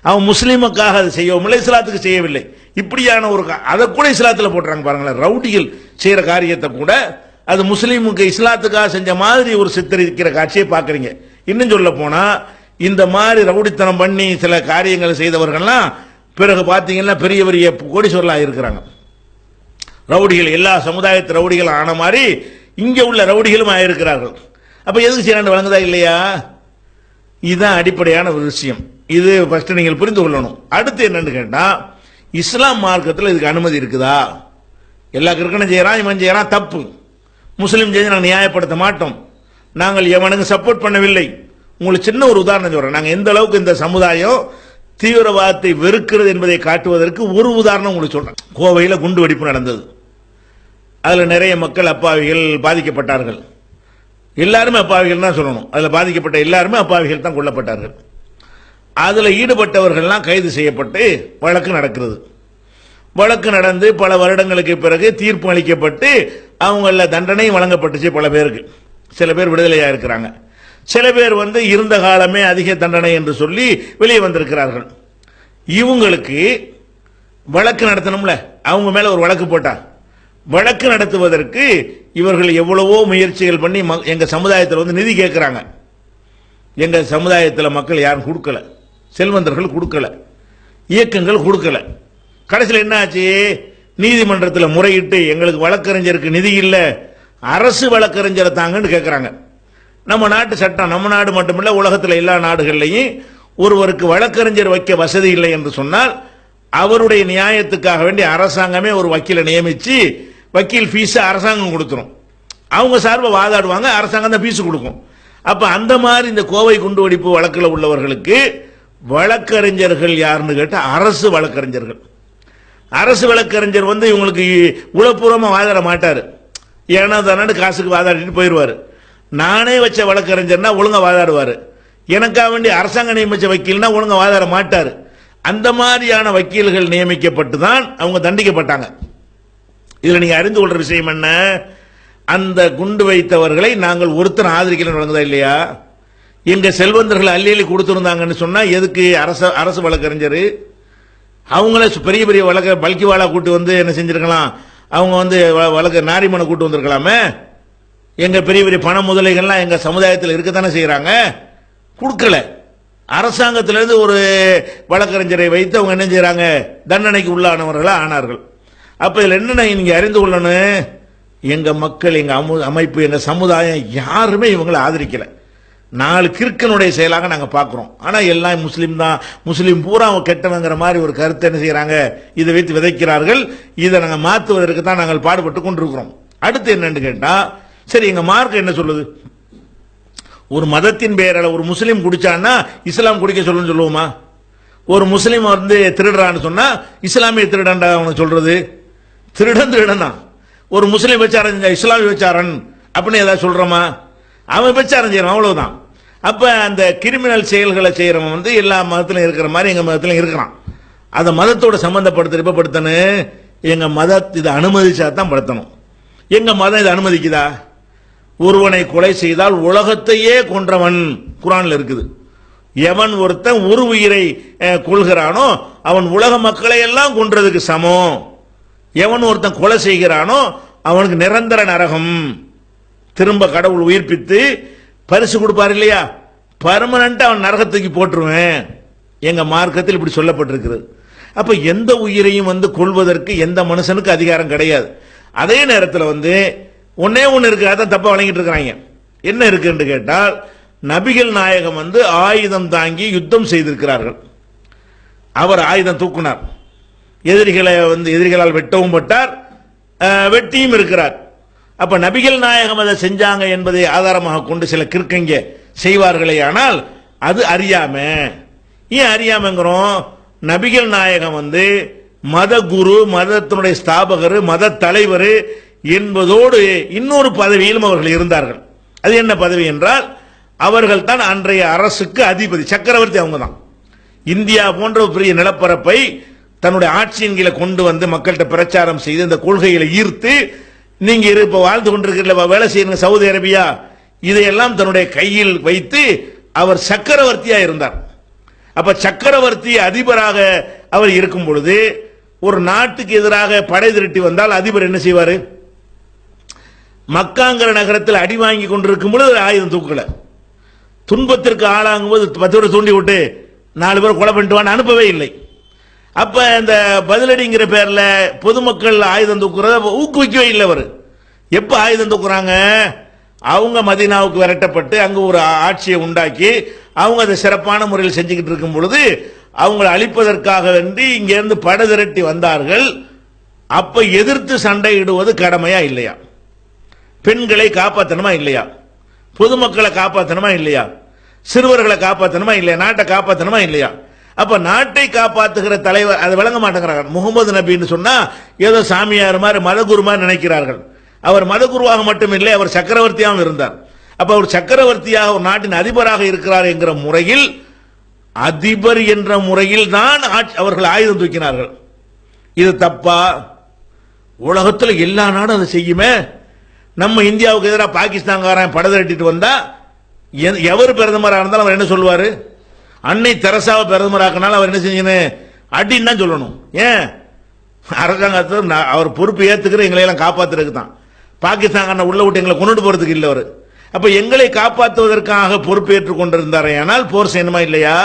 அவன் முஸ்லீமுக்காக அதை செய்யவும் இல்லை இஸ்லாத்துக்கு செய்யவில்லை. இப்படியான ஒரு அதை கூட இஸ்லாத்தில் போட்டுறாங்க பாருங்களேன். ரவுடிகள் செய்கிற காரியத்தை கூட அது முஸ்லீமுக்கு இஸ்லாத்துக்காக செஞ்ச மாதிரி ஒரு சித்தரிக்கிற காட்சியை பார்க்குறீங்க. இன்னும் சொல்ல போனால் இந்த மாதிரி ரவுடித்தனம் பண்ணி சில காரியங்களை செய்தவர்கள்லாம் பிறகு பார்த்தீங்கன்னா பெரிய பெரிய கோடீஸ்வரலாக இருக்கிறாங்க. ரவுடிகள் எல்லா சமுதாயத்து ரவுடிகள் ஆன மாதிரி இங்கே உள்ள ரவுடிகளும் ஆயிருக்கிறார்கள். அப்போ எதுக்கு சீனாண்டு வழங்குதா இல்லையா? இதுதான் அடிப்படையான ஒரு விஷயம். இது ஃபர்ஸ்ட் நீங்கள் புரிந்து கொள்ளணும். அடுத்து என்னன்னு கேட்டால் இஸ்லாம் மார்க்கத்தில் இதுக்கு அனுமதி இருக்குதா? எல்லா கிறுக்கனும் செய்கிறான் இவன் செய்கிறான் தப்பு. முஸ்லீம் செய்து நாங்கள் நியாயப்படுத்த மாட்டோம். நாங்கள் எவனுக்கு சப்போர்ட் பண்ணவில்லை. உங்களுக்கு சின்ன ஒரு உதாரணம் சொல்கிறேன் நாங்கள் எந்த அளவுக்கு இந்த சமுதாயம் தீவிரவாதத்தை வெறுக்கிறது என்பதை காட்டுவதற்கு ஒரு உதாரணம் உங்களுக்கு சொல்கிறேன் கோவையில் குண்டு வெடிப்பு நடந்தது. அதில் நிறைய மக்கள் அப்பாவிகள் பாதிக்கப்பட்டார்கள். எல்லாருமே அப்பாவிகள் தான் சொல்லணும். அதில் பாதிக்கப்பட்ட எல்லாருமே அப்பாவிகள் தான் கொல்லப்பட்டார்கள். அதில் ஈடுபட்டவர்கள்லாம் கைது செய்யப்பட்டு வழக்கு நடக்கிறது. வழக்கு நடந்து பல வருடங்களுக்கு பிறகு தீர்ப்பு அளிக்கப்பட்டு அவங்கள தண்டனையும் வழங்கப்பட்டுச்சு பல பேருக்கு. சில பேர் விடுதலையாக இருக்கிறாங்க. சில பேர் வந்து இருந்த காலமே அதிக தண்டனை என்று சொல்லி வெளியே வந்திருக்கிறார்கள். இவங்களுக்கு வழக்கு நடத்தணும்ல. அவங்க மேலே ஒரு வழக்கு போட்டா. வழக்கு நடத்துவதற்கு இவர்கள் எவ்வளவோ முயற்சிகள் பண்ணி ம- எங்க சமுதாயத்தில் வந்து நிதி கேட்கிறாங்க எங்க சமுதாயத்தில் மக்கள் யாரும் கொடுக்கல. செல்வந்தர்கள் கொடுக்கல. இயக்கங்கள் கொடுக்கல. கடைசியில் என்ன ஆச்சு நீதிமன்றத்தில் முறையிட்டு எங்களுக்கு வழக்கறிஞருக்கு நிதி இல்லை அரசு வழக்கறிஞரை தாங்கன்னு கேட்குறாங்க நம்ம நாட்டு சட்டம் நம்ம நாடு மட்டுமில்ல உலகத்தில் எல்லா நாடுகள்லையும் ஒருவருக்கு வழக்கறிஞர் வைக்க வசதி இல்லை என்று சொன்னால் அவருடைய நியாயத்துக்காக வேண்டி அரசாங்கமே ஒரு வக்கீலை நியமித்து வக்கீல் ஃபீஸை அரசாங்கம் கொடுத்துரும். அவங்க சார்பை வாதாடுவாங்க அரசாங்கம் தான் ஃபீஸ் கொடுக்கும். அப்போ அந்த மாதிரி இந்த கோவை குண்டு வெடிப்பு வழக்கில் உள்ளவர்களுக்கு வழக்கறிஞர்கள் யாருன்னு கேட்டால் அரசு வழக்கறிஞர்கள். அரசு வழக்கறிஞர் வந்து இவங்களுக்கு உளப்பூர்வமாக வாதாட மாட்டார். ஏன்னா தானே காசுக்கு வாதாடிட்டு போயிடுவாரு நானே வச்ச வழக்கறிஞர்னா ஒழுங்காக வாதாடுவார். எனக்காக வேண்டி அரசாங்கம் நியமிச்ச வக்கீல்னா ஒழுங்காக வாதாட மாட்டார். அந்த மாதிரியான வக்கீல்கள் நியமிக்கப்பட்டு தான் அவங்க தண்டிக்கப்பட்டாங்க. இதில் நீங்கள் அறிந்து கொள்ற விஷயம் என்ன? அந்த குண்டு வைத்தவர்களை நாங்கள் ஒருத்தர் ஆதரிக்கலன்னு வழங்குதா இல்லையா? எங்க செல்வந்தர்கள் அள்ளி அள்ளி கொடுத்துருந்தாங்கன்னு சொன்னா எதுக்கு அரசு அரசு வழக்கறிஞர்? அவங்கள பெரிய பெரிய வழக்க பல்கிவாலா கூட்டு வந்து என்ன செஞ்சிருக்கலாம்? அவங்க வந்து வ- வழக்கு நாரிமனை கூட்டு வந்திருக்கலாமே? எங்க பெரிய பெரிய பண முதலைகள்லாம் எங்க சமுதாயத்தில் இருக்கத்தானே செய்யறாங்க கொடுக்கல. அரசாங்கத்திலிருந்து ஒரு வழக்கறிஞரை வைத்து அவங்க என்ன செய்கிறாங்க தண்டனைக்கு உள்ளானவர்களாக ஆனார்கள். அப்ப இதுல என்ன நீங்க அறிந்து கொள்ளணும்? எங்க மக்கள் எங்க அமு- அமைப்பு எங்க சமுதாயம் யாருமே இவங்களை ஆதரிக்கல. நாலு கிறுக்கனுடைய செயலாக நாங்க பார்க்குறோம் ஆனா எல்லாம் முஸ்லீம் தான். முஸ்லீம் பூரா அவன் கெட்டவங்கிற மாதிரி ஒரு கருத்தை என்ன செய்யறாங்க? இதை வைத்து விதைக்கிறார்கள். இதை நாங்க மாத்துவதற்கு தான் நாங்கள் பாடுபட்டு கொண்டிருக்கிறோம். அடுத்து என்னன்னு கேட்டா சரி எங்க மார்க் என்ன சொல்லுது? ஒரு மதத்தின் பெயரில் ஒரு முஸ்லீம் குடிச்சான்னா இஸ்லாம் குடிக்க சொல்லுன்னு சொல்லுவோமா? ஒரு முஸ்லீம் வந்து திருடுறான்னு சொன்னா இஸ்லாமிய திருடன்டா அவனுக்கு சொல்றது? திருடன் திருடன் தான் ஒரு முஸ்லீம் விபச்சாரம் இஸ்லாமி இஸ்லாமிய விபச்சாரன் அப்படின்னு ஏதாவது சொல்கிறோமா அவன் விபச்சாரம் செய்கிறான் அவ்வளோதான் அப்போ அந்த கிரிமினல் செயல்களை செய்கிறவன் வந்து எல்லா மதத்திலும் இருக்கிற மாதிரி எங்கள் மதத்திலும் இருக்கிறான். அதை மதத்தோட சம்மந்தப்படுத்த எப்ப படுத்தணும் எங்க மத இதை அனுமதிச்சா தான் படுத்தணும். எங்கள் மதம் இதை அனுமதிக்குதா? ஒருவனை கொலை செய்தால் உலகத்தையே கொன்றவன் குரானில் இருக்குது. எவன் ஒருத்தன் ஒரு உயிரை கொள்கிறானோ அவன் உலக மக்களை எல்லாம் கொன்றதுக்கு சமம். எவன் ஒருத்தன் கொலை செய்கிறானோ அவனுக்கு நிரந்தர நரகம். திரும்ப கடவுள் உயிர்ப்பித்து பரிசு கொடுப்பார் இல்லையா? பர்மனண்டா அவன் நரகத்துக்கு போட்டுருவேன். எங்க மார்க்கத்தில் இப்படி சொல்லப்பட்டிருக்கிறது. அப்ப எந்த உயிரையும் வந்து கொள்வதற்கு எந்த மனுஷனுக்கு அதிகாரம் கிடையாது. அதே நேரத்தில் வந்து ஒன்னே ஒன்று இருக்கு அதான் தப்பா வழங்கிட்டு இருக்கிறாங்க. என்ன இருக்குன்னு கேட்டால் நபிகள் நாயகம் வந்து ஆயுதம் தாங்கி யுத்தம் செய்திருக்கிறார்கள். அவர் ஆயுதம் தூக்குனார். எதிரிகளை வந்து எதிரிகளால் வெட்டவும் பட்டார். வெட்டியும் இருக்கிறார். அப்ப நபிகள் நாயகம் அதை செஞ்சாங்க என்பதை ஆதாரமாக கொண்டு சில கிற்கங்க செய்வார்களே ஆனால் அது அறியாம. ஏன் அறியாமங்கிறோம்? நபிகள் நாயகம் வந்து மத குரு மதத்தினுடைய ஸ்தாபகர் மத தலைவர் என்பதோடு இன்னொரு பதவியிலும் அவர்கள் இருந்தார்கள். அது என்ன பதவி என்றால் அவர்கள் தான் அன்றைய அரசுக்கு அதிபதி சக்கரவர்த்தி அவங்க தான் இந்தியா போன்ற பெரிய நிலப்பரப்பை தன்னுடைய ஆட்சியின் கீழே கொண்டு வந்து மக்கள்கிட்ட பிரச்சாரம் செய்து இந்த கொள்கைகளை ஈர்த்து நீங்க இருப்ப வாழ்ந்து கொண்டிருக்கிற வேலை செய்யுங்க சவுதி அரேபியா. இதையெல்லாம் தன்னுடைய கையில் வைத்து அவர் சக்கரவர்த்தியா இருந்தார். அப்ப சக்கரவர்த்தி அதிபராக அவர் இருக்கும் பொழுது ஒரு நாட்டுக்கு எதிராக படை திரட்டி வந்தால் அதிபர் என்ன செய்வாரு? மக்காங்கிற நகரத்தில் அடி வாங்கி கொண்டிருக்கும் பொழுது ஆயுதம் தூக்கல. துன்பத்திற்கு ஆளாகும் போது பத்து பேர் தூண்டி விட்டு நாலு பேர் கொலை பண்ணிட்டு வான்னு அனுப்பவே இல்லை. அப்ப இந்த பதிலடிங்கிற பேர்ல பொதுமக்கள் ஆயுதம் தூக்குறத ஊக்குவிக்கவே இல்லை அவர். எப்ப ஆயுதம் தூக்குறாங்க? அவங்க மதீனாவுக்கு விரட்டப்பட்டு அங்க ஒரு ஆட்சியை உண்டாக்கி அவங்க அதை சிறப்பான முறையில் செஞ்சுக்கிட்டு இருக்கும் பொழுது அவங்களை அழிப்பதற்காக வேண்டி இங்கேருந்து பட திரட்டி வந்தார்கள். அப்ப எதிர்த்து சண்டையிடுவது கடமையா இல்லையா? பெண்களை காப்பாற்றணுமா இல்லையா? பொதுமக்களை காப்பாற்றணுமா இல்லையா? சிறுவர்களை காப்பாற்றணுமா இல்லையா? நாட்டை காப்பாற்றணுமா இல்லையா? அப்ப நாட்டை காப்பாத்துகிற தலைவர் அதை விளங்க மாட்டேங்கிறார்கள். முகமது நபின்னு சொன்னா ஏதோ சாமியார் மாதிரி மதகுரு மாதிரி நினைக்கிறார்கள். அவர் மதகுருவாக மட்டும் இல்லை அவர் சக்கரவர்த்தியாகவும் இருந்தார். அப்ப அவர் சக்கரவர்த்தியாக ஒரு நாட்டின் அதிபராக இருக்கிறார் என்கிற முறையில் அதிபர் என்ற முறையில் தான் ஆட்சி- அவர்கள் ஆயுதம் தூக்கினார்கள். இது தப்பா? உலகத்தில் எல்லா நாடும் அதை செய்யுமே? நம்ம இந்தியாவுக்கு எதிராக பாகிஸ்தான்காரன் படத்தை திரட்டிட்டு வந்தா எவர் பிரதமராக இருந்தாலும் அவர் என்ன சொல்லுவாரு? அன்னை தெரசாவை பிரதமராக்கினாலும் அவர் என்ன செஞ்சணும் அப்படின்னு தான் சொல்லணும். ஏன்? அரசாங்கத்தை நான் அவர் பொறுப்பு ஏற்றுக்கிற எங்களை எல்லாம் காப்பாத்துறதுக்கு தான் பாகிஸ்தான் உள்ள விட்டு எங்களை கொண்டுட்டு போறதுக்கு இல்லை அவர். அப்ப எங்களை காப்பாற்றுவதற்காக பொறுப்பேற்றுக் கொண்டிருந்தாரே. ஆனால் போர் செய்யணுமா இல்லையா?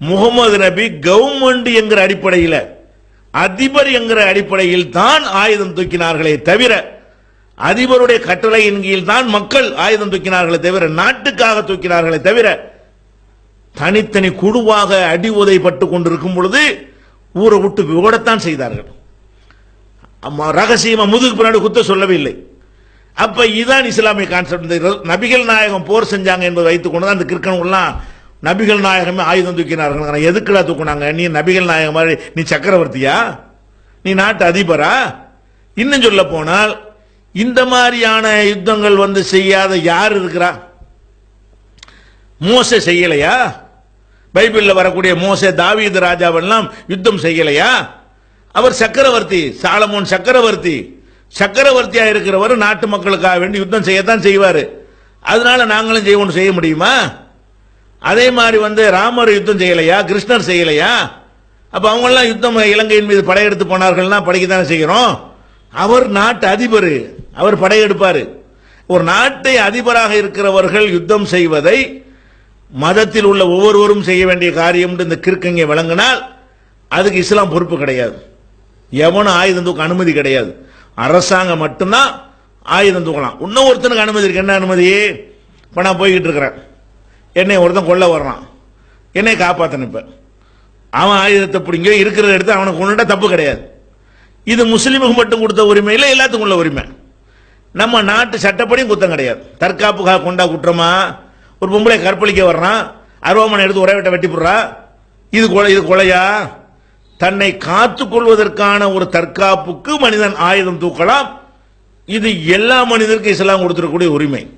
முகமது நபி கவர்மெண்ட் என்கிற அடிப்படையில் அதிபர் என்கிற அடிப்படையில் தான் ஆயுதம் தூக்கினார்களே தவிர அதிபருடைய கட்டளையின் கீழ் தான் மக்கள் ஆயுதம் தூக்கினார்களே தவிர நாட்டுக்காக தூக்கினார்களே தவிர தனித்தனி குழுவாக அடி உதைப்பட்டு கொண்டிருக்கும் பொழுது ஊரை விட்டு ஓடத்தான் செய்தார்கள். ரகசியமா முதுகு பின்னாடி குத்த சொல்லவில்லை. அப்ப இதுதான் இஸ்லாமிய கான்செப்ட் இந்த நபிகள் நாயகம் போர் செஞ்சாங்க என்பதை வைத்துக் கொண்டு தான் அந்த கிற்கனெல்லாம் நபிகள் நாயகமே ஆயுதம் தூக்கினார்கள். எதுக்குடா தூக்குனாங்க? நீ நபிகள் நாயகம் மாதிரி நீ சக்கரவர்த்தியா? நீ நாட்டு அதிபரா? இன்னும் சொல்ல போனால் இந்த மாதிரியான யுத்தங்கள் வந்து செய்யாத யார் இருக்கிறா? மோச செய்யலையா? பைபிளில் வரக்கூடிய மோசே தாவீது ராஜாவெல்லாம் யுத்தம் செய்யலையா? அவர் சக்கரவர்த்தி சாலமோன் சக்கரவர்த்தி. சக்கரவர்த்தியா இருக்கிறவர் நாட்டு மக்களுக்காக வேண்டி யுத்தம் செய்யத்தான் செய்வாரு. அதனால நாங்களும் செய்வோம் செய்ய முடியுமா? அதே மாதிரி வந்து ராமர் யுத்தம் செய்யலையா? கிருஷ்ணர் செய்யலையா? அப்ப அவங்கெல்லாம் யுத்தம் இலங்கையின் மீது படையெடுத்து போனார்கள்னா படைக்கத்தானே செய்கிறோம் அவர் நாட்டு அதிபர். அவர் படையெடுப்பாரு. ஒரு நாட்டை அதிபராக இருக்கிறவர்கள் யுத்தம் செய்வதை மதத்தில் உள்ள ஒவ்வொருவரும் செய்ய வேண்டிய காரியம் இந்த கிறுக்கங்க விளங்கினால் அதுக்கு இஸ்லாம் பொறுப்பு கிடையாது. எவனும் ஆயுதம் தூக்க அனுமதி கிடையாது. அரசாங்கம் மட்டும்தான் ஆயுதம் தூக்கலாம். இன்னும் ஒருத்தனுக்கு அனுமதி இருக்கு. என்ன அனுமதி? இப்ப நான் போய்கிட்டு இருக்கிறேன். என்னை ஒருத்தன் கொல்ல வர்றான். என்னை காப்பாத்தணும் இப்ப. அவன் ஆயுதத்தை பிடிங்க இருக்கிற இடத்த அவனை கொண்டுட்டா தப்பு கிடையாது. இது முஸ்லீமுக்கு மட்டும் கொடுத்த உரிமை இல்லை எல்லாத்துக்கும் உள்ள உரிமை. நம்ம நாட்டு சட்டப்படியும் குத்தம் கிடையாது. தற்காப்புக்காக கொண்டா குற்றமா? ஒரு பொம்பளை கற்பழிக்க வர்றான் அருவாமனை எடுத்து ஒரே வெட்ட வெட்டி போடுறா? இது கொலை இது கொலையா? தன்னை காத்துக்கொள்வதற்கான ஒரு தற்காப்புக்கு மனிதன் ஆயுதம் தூக்கலாம். இது எல்லா மனிதருக்கும் இஸ்லாம் கொடுத்துருக்கக்கூடிய உரிமை.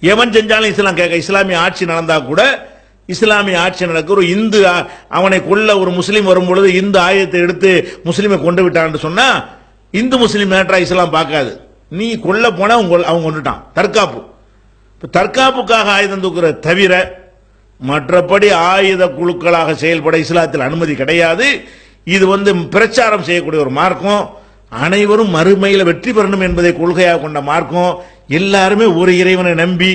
எவன் செஞ்சாலும் இஸ்லாம் கேட்க இஸ்லாமிய ஆட்சி நடந்தா கூட இஸ்லாமிய ஆட்சி நடக்க ஒரு இந்து அவனை கொல்ல ஒரு முஸ்லீம் வரும் பொழுது இந்து ஆயுதத்தை எடுத்து முஸ்லீமை கொண்டு விட்டான்னு சொன்னா இந்து முஸ்லீம் மேட்டரா இஸ்லாம் பார்க்காது. நீ கொல்ல போனா அவங்க கொல்- அவன் கொண்டுட்டான். தற்காப்பு. இப்போ தற்காப்புக்காக ஆயுதம் தூக்குற தவிர மற்றபடி ஆயுத குழுக்களாக செயல்பட இஸ்லாத்தில் அனுமதி கிடையாது. இது வந்து பிரச்சாரம் செய்யக்கூடிய ஒரு மார்க்கம். அனைவரும் மறுமையில் வெற்றி பெறணும் என்பதை கொள்கையாக கொண்ட மார்க்கம். எல்லாருமே ஒரு இறைவனை நம்பி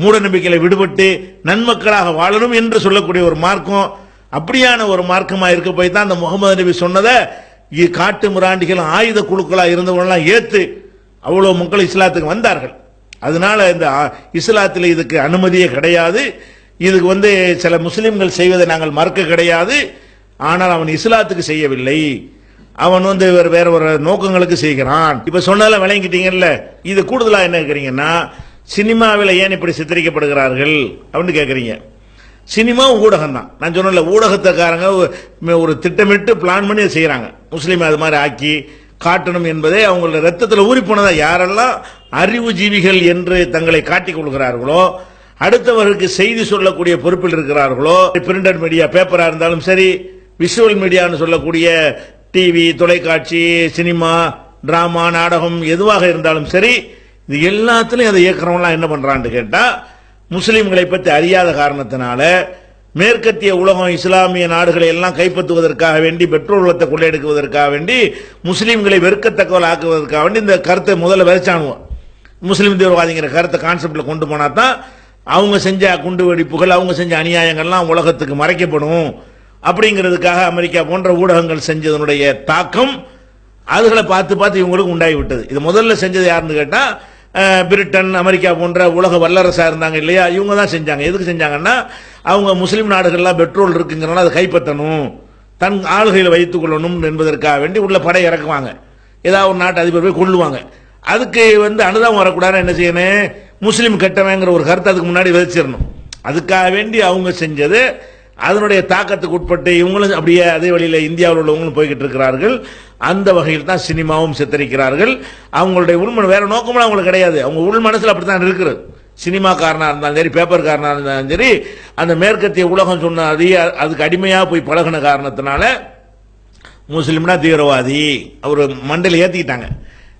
மூட நம்பிக்கையில் விடுபட்டு நன்மக்களாக வாழணும் என்று சொல்லக்கூடிய ஒரு மார்க்கம். அப்படியான ஒரு மார்க்கமாக இருக்க போய் தான் அந்த முகமது நபி சொன்னதை காட்டு முராண்டிகள் ஆயுத குழுக்களாக இருந்தவங்களாம் ஏற்று அவ்வளோ மக்கள் இஸ்லாத்துக்கு வந்தார்கள். அதனால இந்த இஸ்லாத்தில் இதுக்கு அனுமதியே கிடையாது. இதுக்கு வந்து சில முஸ்லிம்கள் செய்வதை நாங்கள் மறுக்க கிடையாது. ஆனால் அவன் இஸ்லாத்துக்கு செய்யவில்லை. அவன் வந்து வேறு வேற ஒரு நோக்கங்களுக்கு செய்கிறான். இப்ப சொன்னதெல்லாம் விளங்கிட்டீங்கல்ல இது கூடுதலா என்ன கேக்குறீங்கன்னா சினிமாவில் ஏன் இப்படி சித்தரிக்கப்படுகிறார்கள் அப்படின்னு கேட்குறீங்க சினிமா ஊடகம் தான் நான் சொன்னல ஊடகத்துக்காரங்க ஒரு- ஒரு திட்டமிட்டு பிளான் பண்ணி செய்கிறாங்க முஸ்லீம் அது மாதிரி ஆக்கி காட்டணும் என்பதே அவங்களோட ரத்தத்தில் ஊறி போனதா? யாரெல்லாம் அறிவு ஜீவிகள் என்று தங்களை காட்டிக் கொள்கிறார்களோ அடுத்தவர்களுக்கு செய்தி சொல்லக்கூடிய பொறுப்பில் இருக்கிறார்களோ பிரிண்டட் மீடியா பேப்பரா இருந்தாலும் சரி விஷுவல் மீடியான்னு சொல்லக்கூடிய டிவி தொலைக்காட்சி சினிமா டிராமா நாடகம் எதுவாக இருந்தாலும் சரி இது எல்லாத்துலயும் அதை இயக்கிறவங்களாம் என்ன பண்றான்னு கேட்டா முஸ்லீம்களை பற்றி அறியாத காரணத்தினால மேற்கத்திய உலகம் இஸ்லாமிய நாடுகளை எல்லாம் கைப்பற்றுவதற்காக வேண்டி பெட்ரோல் வளத்தை கொள்ளையெடுக்குவதற்காக வேண்டி முஸ்லீம்களை வெறுக்கத்தக்கவள் ஆக்குவதற்காக வேண்டி இந்த கருத்தை முதல்ல விதைச்சானுவோம் முஸ்லீம் தீவிரவாதிங்கிற கருத்தை கான்செப்டில் கொண்டு போனால் தான் அவங்க செஞ்ச குண்டு வெடிப்புகள் அவங்க செஞ்ச அநியாயங்கள்லாம் உலகத்துக்கு மறைக்கப்படும். அப்படிங்கிறதுக்காக அமெரிக்கா போன்ற ஊடகங்கள் செஞ்சதனுடைய தாக்கம் அதுகளை பார்த்து பார்த்து இவங்களுக்கு உண்டாகி விட்டது இது முதல்ல செஞ்சது யாருன்னு கேட்டால் பிரிட்டன் அமெரிக்கா போன்ற உலக வல்லரசாக இருந்தாங்க இல்லையா? இவங்க தான் செஞ்சாங்க. எதுக்கு செஞ்சாங்கன்னா அவங்க முஸ்லீம் நாடுகள்லாம் பெட்ரோல் இருக்குங்கிறனால அதை கைப்பற்றணும். தன் ஆளுகையில் வைத்துக் கொள்ளணும் என்பதற்காக வேண்டி உள்ள படை இறக்குவாங்க. ஏதாவது ஒரு நாட்டு அதிபர் போய் கொள்ளுவாங்க அதுக்கு வந்து அனுதாபம் வரக்கூடாதுன்னு என்ன செய்யணும்? முஸ்லீம் கட்டமைங்கிற ஒரு கருத்தை அதுக்கு முன்னாடி விதைச்சிடணும். அதுக்காக வேண்டி அவங்க செஞ்சது அதனுடைய தாக்கத்துக்கு உட்பட்டு இவங்களும் அப்படியே அதே வழியில் இந்தியாவில் உள்ளவங்களும் போய்கிட்டு இருக்கிறார்கள். அந்த வகையில் தான் சினிமாவும் சித்தரிக்கிறார்கள். அவங்களுடைய உள்மன வேற நோக்கமும் அவங்களுக்கு கிடையாது. அவங்க உள் மனசில் அப்படித்தான் இருக்கிறது. சினிமாக்காரனாக இருந்தாலும் சரி பேப்பர்காரனா இருந்தாலும் சரி அந்த மேற்கத்திய உலகம் சொன்ன அதையே அதுக்கு அடிமையாக போய் பழகின காரணத்தினால முஸ்லீம்னா தீவிரவாதி. அவர் மண்டையில் ஏற்றிக்கிட்டாங்க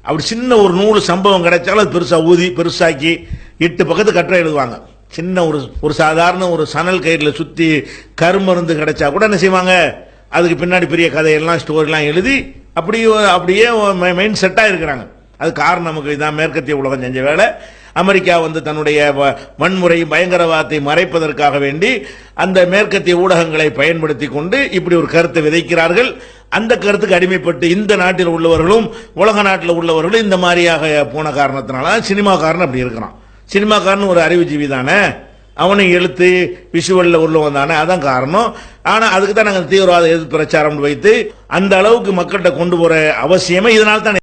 அப்படி சின்ன ஒரு நூறு சம்பவம் கிடைச்சாலும் அது பெருசாக ஊதி பெருசாக்கி எட்டு பக்கத்து கட்டுரை எழுதுவாங்க. சின்ன ஒரு ஒரு சாதாரண ஒரு சணல் கயிறில் சுற்றி கருமருந்து கிடைச்சா கூட என்ன செய்வாங்க? அதுக்கு பின்னாடி பெரிய கதையெல்லாம் ஸ்டோரிலாம் எழுதி அப்படியே அப்படியே மெயின் செட்டாக இருக்கிறாங்க அது காரணம் நமக்கு இதான் மேற்கத்திய உலகம் செஞ்ச வேலை. அமெரிக்கா வந்து தன்னுடைய வ- வன்முறை பயங்கரவாதத்தை மறைப்பதற்காக வேண்டி அந்த மேற்கத்திய ஊடகங்களை பயன்படுத்தி கொண்டு இப்படி ஒரு கருத்தை விதைக்கிறார்கள். அந்த கருத்துக்கு அடிமைப்பட்டு இந்த நாட்டில் உள்ளவர்களும் உலக நாட்டில் உள்ளவர்களும் இந்த மாதிரியாக போன காரணத்தினால சினிமாக்காரன் அப்படி இருக்கிறான். சினிமாக்காரன் ஒரு அறிவுஜீவி தானே அவனும் எழுத்து விஷுவலில் உள்ளவன் தானே அதான் காரணம். ஆனால் அதுக்கு தான் நாங்கள் தீவிரவாத எதிர்ப்பு பிரச்சாரம் வைத்து அந்த அளவுக்கு மக்கள்கிட்ட கொண்டு போகிற அவசியமே இதனால் தான்